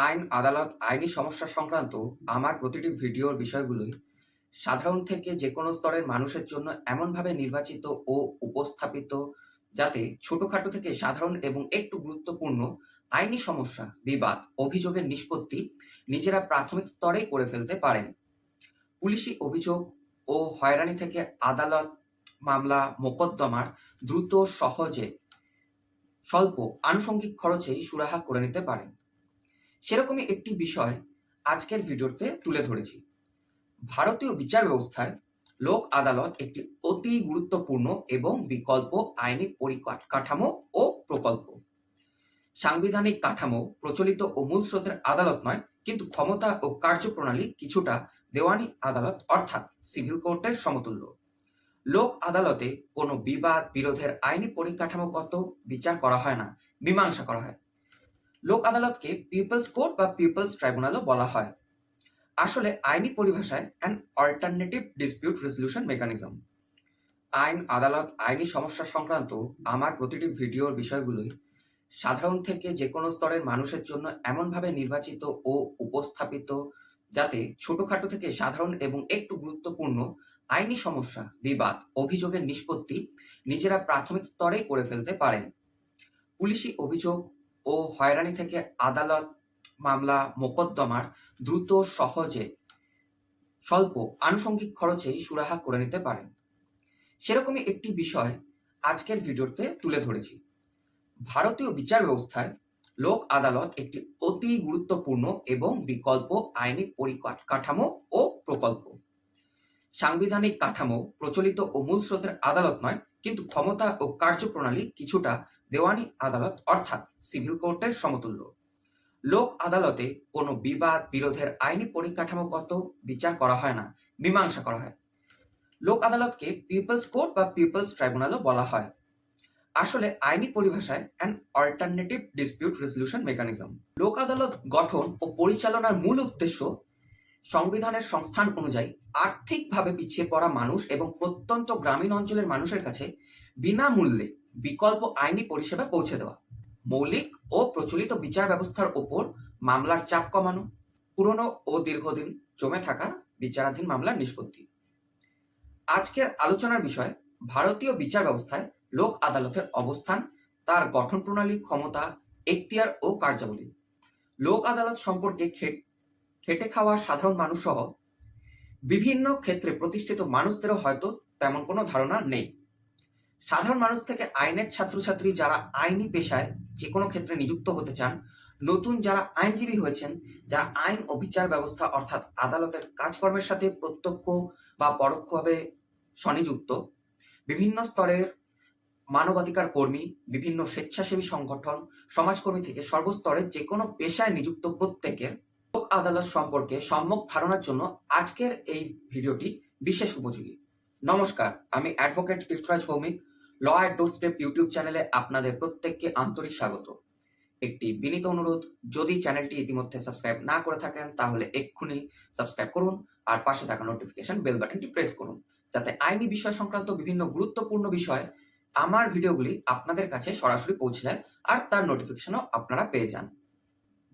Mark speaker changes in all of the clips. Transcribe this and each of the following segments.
Speaker 1: আইন, আদালত, আইনি সমস্যা সংক্রান্ত আমার প্রতিটি ভিডিওর বিষয়গুলোই সাধারণ থেকে যে কোনো স্তরের মানুষের জন্য এমনভাবে নির্বাচিত ও উপস্থাপিত যাতে ছোটখাটো থেকে সাধারণ এবং একটু গুরুত্বপূর্ণ আইনি সমস্যা, বিবাদ, অভিযোগের নিষ্পত্তি নিজেরা প্রাথমিক স্তরেই করে ফেলতে পারেন। পুলিশি অভিযোগ ও হয়রানি থেকে আদালত, মামলা, মোকদ্দমার দ্রুত, সহজে, স্বল্প আনুষঙ্গিক খরচেই সুরাহা করে নিতে পারেন। সেরকমই একটি বিষয় আজকের ভিডিওতে তুলে ধরেছি। ভারতীয় বিচার ব্যবস্থায় লোক আদালত একটি অতি গুরুত্বপূর্ণ এবং বিকল্প আইনি পরিকাঠামো ও প্রকল্প। সাংবিধানিক কাঠামো প্রচলিত ও মূল স্রোতের আদালত নয়, কিন্তু ক্ষমতা ও কার্যপ্রণালী কিছুটা দেওয়ানি আদালত অর্থাৎ সিভিল কোর্টের সমতুল্য। লোক আদালতে কোনো বিবাদ বিরোধের আইনি পরিকাঠামোগত বিচার করা হয় না, মীমাংসা করা হয়। লোক আদালতকে পিপলস কোর্ট বা পিপলস ট্রাইব্যুনালও বলা হয়। আসলে আইনি পরিভাষায় an alternative dispute resolution mechanism. আইন, আদালত, আইনি সমস্যা সংক্রান্ত আমার প্রতিটি ভিডিওর বিষয়গুলোই সাধারণ থেকে যেকোনো স্তরের মানুষের জন্য এমনভাবে নির্বাচিত ও উপস্থাপিত যাতে ছোটখাটো থেকে সাধারণ এবং একটু গুরুত্বপূর্ণ আইনি সমস্যা, বিবাদ, অভিযোগের নিষ্পত্তি নিজেরা প্রাথমিক স্তরেই করে ফেলতে পারেন। পুলিশি অভিযোগ ও হয়রানি থেকে আদালত, মামলা, মোকদ্দমার দ্রুত, সহজে, স্বল্প আনুষঙ্গিক খরচেই সুরাহা করে নিতে পারেন। সেরকমই একটি বিষয় আজকের ভিডিওতে তুলে ধরেছি। ভারতীয় বিচার ব্যবস্থায় লোক আদালত একটি অতি গুরুত্বপূর্ণ এবং বিকল্প আইনি পরিকাঠামো ও প্রকল্প। সাংবিধানিক কাঠামো প্রচলিত ও মূল স্রোতের আদালত নয়, কিন্তু ক্ষমতা ও কার্যপ্রণালী কিছুটা দেওয়ানি আদালত অর্থাৎ সিভিল কোর্টের সমতুল্য। লোক আদালতে কোনো বিবাদ বিরোধের আইনি পরিকাঠামোগত বিচার করা হয় না, মীমাংসা করা হয়। লোক আদালতকে পিপলস কোর্ট বা পিপলস ট্রাইব্যুনালও বলা হয়। আসলে আইনি পরিভাষায় an alternative dispute resolution mechanism. লোক আদালত গঠন ও পরিচালনার মূল উদ্দেশ্য সংবিধানের সংস্থান অনুযায়ী আর্থিকভাবে পিছিয়ে পড়া মানুষ এবং প্রত্যন্ত গ্রামীণ অঞ্চলের মানুষের কাছে বিনামূল্যে বিকল্প আইনি পরিষেবা পৌঁছে দেওয়া। মৌলিক ও প্রচলিত বিচার ব্যবস্থার ওপর মামলার চাপ কমানো, পুরনো ও দীর্ঘদিন জমে থাকা বিচারাধীন মামলার নিষ্পত্তি। আজকের আলোচনার বিষয় ভারতীয় বিচার ব্যবস্থায় লোক আদালতের অবস্থান, তার গঠন প্রণালী, ক্ষমতা, এখতিয়ার ও কার্যাবলী। লোক আদালত সম্পর্কে খেটে খাওয়া সাধারণ মানুষ সহ বিভিন্ন ক্ষেত্রে প্রতিষ্ঠিত মানুষদেরও হয়তো তেমন কোনো ধারণা নেই। সাধারণ মানুষ থেকে আইনের ছাত্রছাত্রী যারা আইনি পেশায় যে কোনো ক্ষেত্রে নিযুক্ত হতে চান, নতুন যারা আইনজীবী হয়েছেন, যারা আইন ও বিচার ব্যবস্থা অর্থাৎ আদালতের কাজকর্মের সাথে প্রত্যক্ষ বা পরোক্ষভাবে স্বনিযুক্ত, বিভিন্ন স্তরের মানবাধিকার কর্মী, বিভিন্ন স্বেচ্ছাসেবী সংগঠন, সমাজকর্মী থেকে সর্বস্তরের যে কোনো পেশায় নিযুক্ত প্রত্যেকের আদালত সম্পর্কে সম্যক ধারণার জন্য আজকের এই ভিডিওটি বিশেষ উপযোগী। নমস্কার, আমি advocate Tirtharaj Bhowmik, law at doorstep YouTube চ্যানেলে আপনাদের প্রত্যেককে আন্তরিক স্বাগত। একটি বিনীত অনুরোধ, যদি চ্যানেলটি ইতিমধ্যে সাবস্ক্রাইব না করে থাকেন তাহলে এক্ষুনি সাবস্ক্রাইব করুন আর পাশে থাকা নোটিফিকেশন বেল বাটনটি প্রেস করুন যাতে আইনি বিষয় সংক্রান্ত বিভিন্ন গুরুত্বপূর্ণ বিষয় আমার ভিডিওগুলি আপনাদের কাছে সরাসরি পৌঁছে যায় আর তার নোটিফিকেশনও আপনারা পেয়ে যান।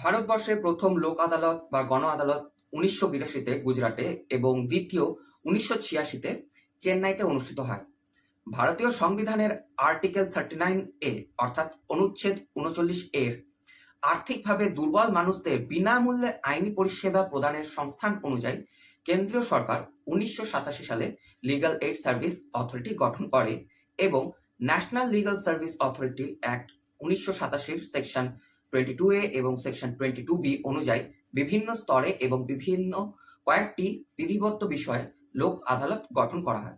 Speaker 1: ভারতবর্ষের প্রথম লোক আদালত বা গণ আদালত উনিশশো বিরাশিতে গুজরাটে এবং দ্বিতীয় উনিশশো ছিয়াশিতে চেন্নাইতে অনুষ্ঠিত হয়। ভারতীয় সংবিধানের আর্টিকেল থার্টি নাইন এ, অর্থাৎ অনুচ্ছেদ উনচল্লিশ এর, আর্থিকভাবে দুর্বল মানুষদের বিনামূল্যে আইনি পরিষেবা প্রদানের সংস্থান অনুযায়ী কেন্দ্রীয় সরকার উনিশশো সাতাশি সালে লিগাল এইড সার্ভিস অথরিটি গঠন করে এবং national legal service authority act উনিশশো সাতাশির সেকশন টোয়েন্টি টু এ এবং সেকশন টোয়েন্টি টু বি অনুযায়ী বিভিন্ন স্তরে এবং বিভিন্ন কয়েকটি বিধিবদ্ধ বিষয়ে লোক আদালত গঠন করা হয়।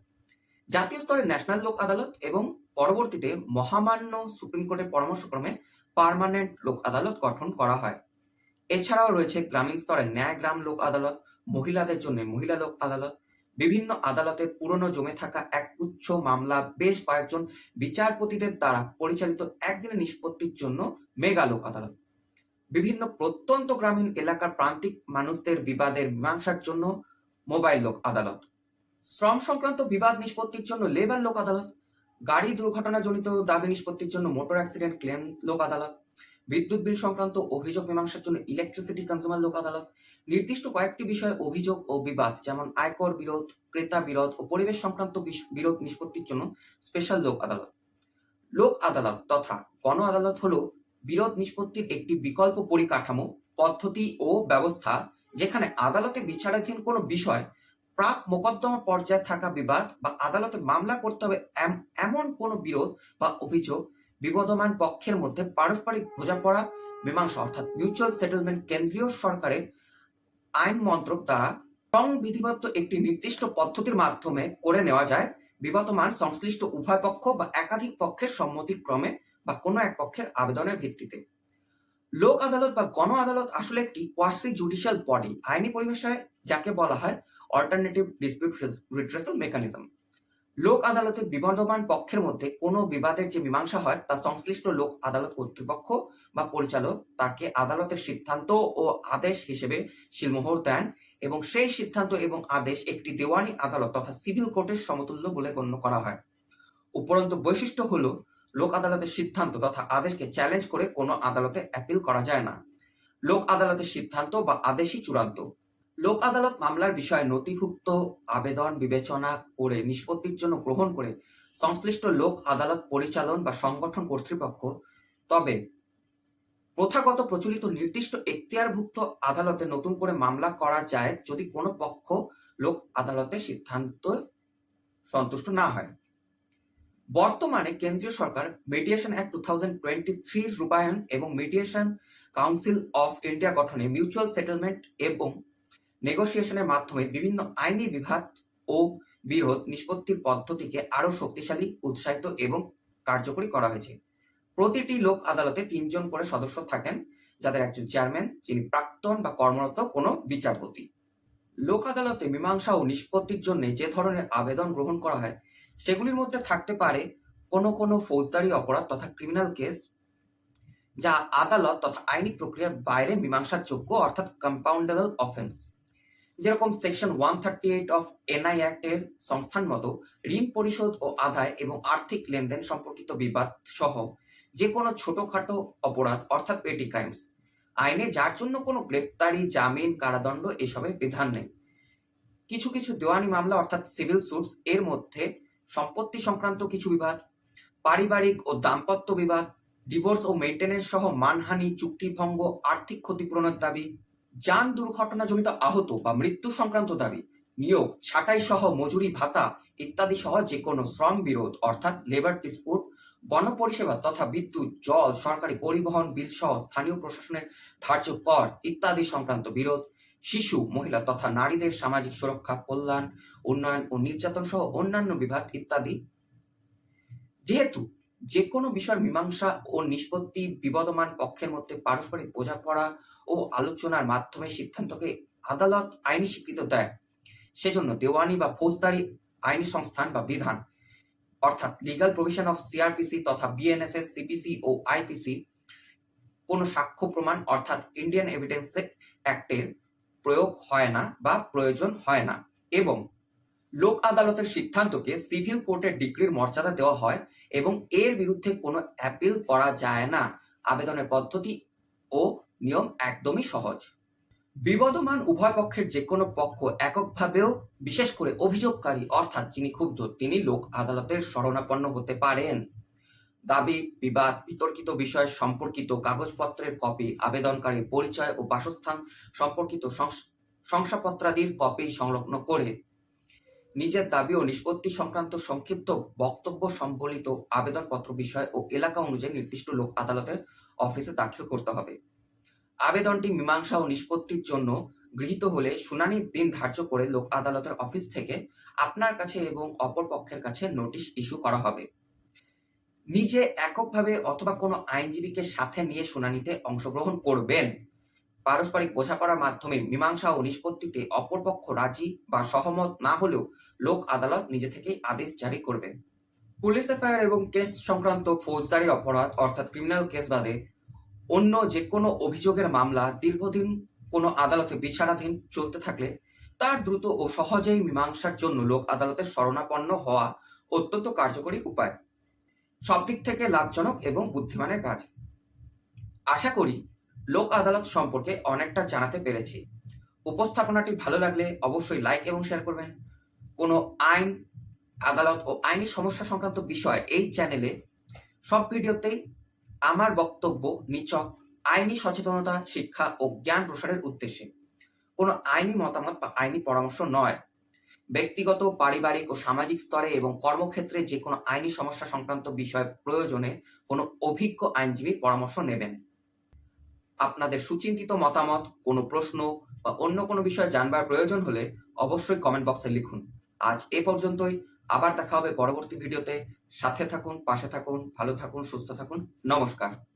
Speaker 1: জাতীয় স্তরে ন্যাশনাল লোক আদালত এবং পরবর্তীতে মহামান্য সুপ্রিম কোর্টের পরামর্শক্রমে পার্মানেন্ট লোক আদালত গঠন করা হয়। এছাড়াও রয়েছে গ্রামীণ স্তরে ন্যায় গ্রাম লোক আদালত, মহিলাদের জন্য মহিলা লোক আদালত, বিভিন্ন আদালতে পুরনো জমে থাকা এক উচ্চ মামলা, বেশ কয়েকজন বিচারপতিদের দ্বারা পরিচালিত একদিনের নিষ্পত্তির জন্য মেগা লোক আদালত বিভিন্ন প্রত্যন্ত গ্রামীণ এলাকার প্রান্তিক মানুষদের বিবাদের মীমাংসার জন্য মোবাইল লোক আদালত। শ্রম সংক্রান্ত বিবাদ নিষ্পত্তির জন্য লেবার লোক আদালত। গাড়ি দুর্ঘটনাজনিত দাবি নিষ্পত্তির জন্য মোটর অ্যাক্সিডেন্ট ক্লেম লোক আদালত। বিদ্যুৎ বিল সংক্রান্ত অভিযোগ মীমাংসার জন্য ইলেকট্রিসিটি কনজিউমার লোক আদালত। নির্দিষ্ট কয়েকটি বিষয়ে অভিযোগ ও বিবাদ, যেমন আয়কর বিরোধ, ক্রেতা বিরোধ ও পরিবেশ সংক্রান্ত বিরোধ নিষ্পত্তির জন্য স্পেশাল লোক আদালত। লোক আদালত তথা গণ আদালত হলো বিরোধ নিষ্পত্তির একটি বিকল্প পরিকাঠামো, পদ্ধতি ও ব্যবস্থা, যেখানে আদালতে বিচারাধীন কোনো বিষয়, প্রাক মোকদ্দমা পর্যায়ে থাকা বিবাদ বা আদালতে মামলা করতে হবে এমন কোনো বিরোধ বা অভিযোগ বিবদমান পক্ষের মধ্যে পারস্পরিক বোঝাপড়া মীমাংসা অর্থাৎ মিউচুয়াল সেটেলমেন্ট কেন্দ্রীয় সরকারের আইন মন্ত্রক দ্বারা সংবিধিবদ্ধ একটি নির্দিষ্ট পদ্ধতির মাধ্যমে করে নেওয়া যায়। বিবদমান সংশ্লিষ্ট উভয় পক্ষ বা একাধিক পক্ষের সম্মতিক্রমে বা কোনো এক পক্ষের আবেদনের ভিত্তিতে। লোক আদালত বা গণ আদালত আসলে একটি কোয়াসি জুডিশিয়াল বডি আইনি পরিভাষায় যাকে বলা হয় অল্টারনেটিভ ডিসপিউট রিট্রেসাল মেকানিজম লোক আদালতে বিবদমান পক্ষের মধ্যে কোনো বিবাদের যে মীমাংসা হয়, তা সংশ্লিষ্ট লোক আদালত কর্তৃপক্ষ বা পরিচালক তাকে আদালতের সিদ্ধান্ত ও আদেশ হিসেবে শিলমোহর দেন এবং সেই সিদ্ধান্ত এবং আদেশ একটি দেওয়ানি আদালত তথা সিভিল কোর্টের সমতুল্য বলে গণ্য করা হয়। উপরন্ত বৈশিষ্ট্য হলো লোক আদালতের সিদ্ধান্ত তথা আদেশকে চ্যালেঞ্জ করে কোনো আদালতে অ্যাপিল করা যায় না। লোক আদালতের সিদ্ধান্ত বা আদেশই চূড়ান্ত। লোক আদালত মামলার বিষয়ে নথিভুক্ত আবেদন বিবেচনা করে নিষ্পত্তির জন্য গ্রহণ করে সংশ্লিষ্ট লোক, আদালত, পরিচালন বা সংগঠন কর্তৃপক্ষ, তবে প্রথাগত প্রচলিত নির্দিষ্ট এখতিয়ারভুক্ত আদালতে নতুন করে মামলা করা যায় যদি কোনো পক্ষ লোক আদালতের সিদ্ধান্ত সন্তুষ্ট না হয়। বর্তমানে কেন্দ্রীয় সরকার mediation act two thousand twenty three রূপায়ণ এবং মিডিয়েশন কাউন্সিল অফ ইন্ডিয়া গঠনে মিউচুয়াল সেটেলমেন্ট এবং নেগোসিয়েশনের মাধ্যমে বিভিন্ন আইনি বিভাগ ও বিরোধ নিষ্পত্তির পদ্ধতিকে আরও শক্তিশালী, উৎসাহিত এবং কার্যকরী করা হয়েছে। প্রতিটি লোক আদালতে তিনজন করে সদস্য থাকেন, যাদের একজন চেয়ারম্যান যিনি প্রাক্তন বা কর্মরত কোনো বিচারপতি। লোক আদালতে মীমাংসা ও নিষ্পত্তির জন্য যে ধরনের আবেদন গ্রহণ করা হয় সেগুলির মধ্যে থাকতে পারে কোনো কোনো ফৌজদারি অপরাধ তথা ক্রিমিনাল কেস যা আদালত তথা আইনি প্রক্রিয়ার বাইরে মীমাংসার যোগ্য অর্থাৎ কম্পাউন্ডেবল অফেন্স যেরকম section one thirty eight of NI act এর সংস্থান মতো ঋণ পরিশোধ ও আদায় এবং আর্থিক লেনদেন সম্পর্কিত বিবাদ সহ যে কোনো ছোটখাটো অপরাধ অর্থাৎ পেটি ক্রাইমস আইনে যার জন্য কোনো গ্রেপ্তারি, জামিন, কারাদণ্ড এসবের বিধান নেই। কিছু কিছু দেওয়ানি মামলা অর্থাৎ সিভিল সুটস এর মধ্যে সম্পত্তি সংক্রান্ত কিছু বিবাদ, পারিবারিক ও দাম্পত্য বিবাদ ডিভোর্স ও মেনটেন্যান্স সহ মানহানি চুক্তিভঙ্গ আর্থিক ক্ষতিপূরণের দাবি, যান দুর্ঘটনাজনিত আহত বা মৃত্যু সংক্রান্ত দাবি, নিয়োগ, ছাঁটাই সহ মজুরি, ভাতা ইত্যাদি সহ যে কোনো শ্রম বিরোধ অর্থাৎ লেবার ডিসপুট গণপরিষেবা তথা বিদ্যুৎ, জল, সরকারি পরিবহন, বিল সহ স্থানীয় প্রশাসনের ধার্য কর ইত্যাদি সংক্রান্ত বিরোধ শিশু, মহিলা তথা নারীদের সামাজিক সুরক্ষা, কল্যাণ, উন্নয়ন ও নির্যাতন সহ অন্যান্য বিভাগ ইত্যাদি। যেহেতু যে কোনো বিষয়ের মীমাংসা ও নিষ্পত্তি বিবদমান পক্ষের মধ্যে পারস্পরিক বোঝাপড়া ও আলোচনার মাধ্যমে সিদ্ধান্তকে আদালত আইনি স্বীকৃত দেয়, সেজন্য দেওয়ানি বা ফৌজদারি আইনি সংস্থান বা বিধান, অর্থাৎ লিগাল প্রভিশন অফ সিআরপিসি তথা বিএনএসএস সিপিসি ও আইপিসি কোনো সাক্ষ্য প্রমাণ অর্থাৎ ইন্ডিয়ান এভিডেন্স অ্যাক্টের প্রয়োগ হয় না বা প্রয়োজন হয় না। এবং লোক আদালতের সিদ্ধান্তকে সিভিল কোর্টের ডিগ্রির মর্যাদা দেওয়া হয় এবং এর বিরুদ্ধে কোনো অ্যাপিল করা যায় না। আবেদনের পদ্ধতি ও নিয়ম একদমই সহজ। বিবদমান উভয় পক্ষের যে কোনো পক্ষ এককভাবেও বিশেষ করে অভিযোগকারী, অর্থাৎ যিনি ক্ষুব্ধ, তিনি লোক আদালতের শরণাপন্ন হতে পারেন। দাবি, বিবাদ, বিতর্কিত বিষয় সম্পর্কিত কাগজপত্রের কপি আবেদনকারী পরিচয় ও বাসস্থান সম্পর্কিত শংস- শংসাপত্রাদির কপি সংলগ্ন করে নিজের দাবি ও নিষ্পত্তি সংক্রান্ত সংক্ষিপ্ত বক্তব্য সম্বলিত আবেদনপত্র বিষয় ও এলাকা অনুযায়ী নির্দিষ্ট লোক আদালতের অফিসে দাখিল করতে হবে। আবেদনটি মীমাংসা ও নিষ্পত্তির জন্য গৃহীত হলে শুনানির দিন ধার্য করে লোক আদালতের অফিস থেকে আপনার কাছে এবং অপর পক্ষের কাছে নোটিশ ইস্যু করা হবে। নিজে এককভাবে অথবা কোনো আইনজীবীকে সাথে নিয়ে শুনানিতে অংশগ্রহণ করবেন। পারস্পরিক বোঝাপড়ার মাধ্যমে মীমাংসা ও নিষ্পত্তিতে অপরপক্ষ রাজি বা সহমত না হলেও লোক আদালত নিজে থেকেই আদেশ জারি করবে। পুলিশ এফআইআর এবং কেস সংক্রান্ত ফৌজদারি অপরাধ অর্থাৎ ক্রিমিনাল কেস বাদে অন্য যে কোনো অভিযোগের মামলা দীর্ঘদিন কোনো আদালতে বিচারাধীন চলতে থাকলে তার দ্রুত ও সহজেই মীমাংসার জন্য লোক আদালতের শরণাপন্ন হওয়া অত্যন্ত কার্যকরী উপায়। সব দিক থেকে লাভজনক এবং বুদ্ধিমানের কাজ। আশা করি লোক আদালত সম্পর্কে অনেকটা জানাতে পেরেছি। উপস্থাপনাটি ভালো লাগলে অবশ্যই লাইক এবং শেয়ার করবেন। কোনো আইন, আদালত ও আইনি সমস্যা সংক্রান্ত বিষয় এই চ্যানেলে সব ভিডিওতেই আমার বক্তব্য নিচক, আইনি সচেতনতা, শিক্ষা ও জ্ঞান প্রসারের উদ্দেশ্যে। কোনো আইনি মতামত বা আইনি পরামর্শ নয়। ব্যক্তিগত, পারিবারিক ও সামাজিক স্তরে এবং কর্মক্ষেত্রে যে কোনো আইনি সমস্যা সংক্রান্ত বিষয় প্রয়োজনে কোনো অভিজ্ঞ আইনজীবীর পরামর্শ নেবেন। আপনাদের সুচিন্তিত মতামত, কোনো প্রশ্ন বা অন্য কোনো বিষয় জানবার প্রয়োজন হলে অবশ্যই কমেন্ট বক্সে লিখুন। আজ এ পর্যন্তই। আবার দেখা হবে পরবর্তী ভিডিওতে সাথে থাকুন, পাশে থাকুন, ভালো থাকুন, সুস্থ থাকুন। নমস্কার।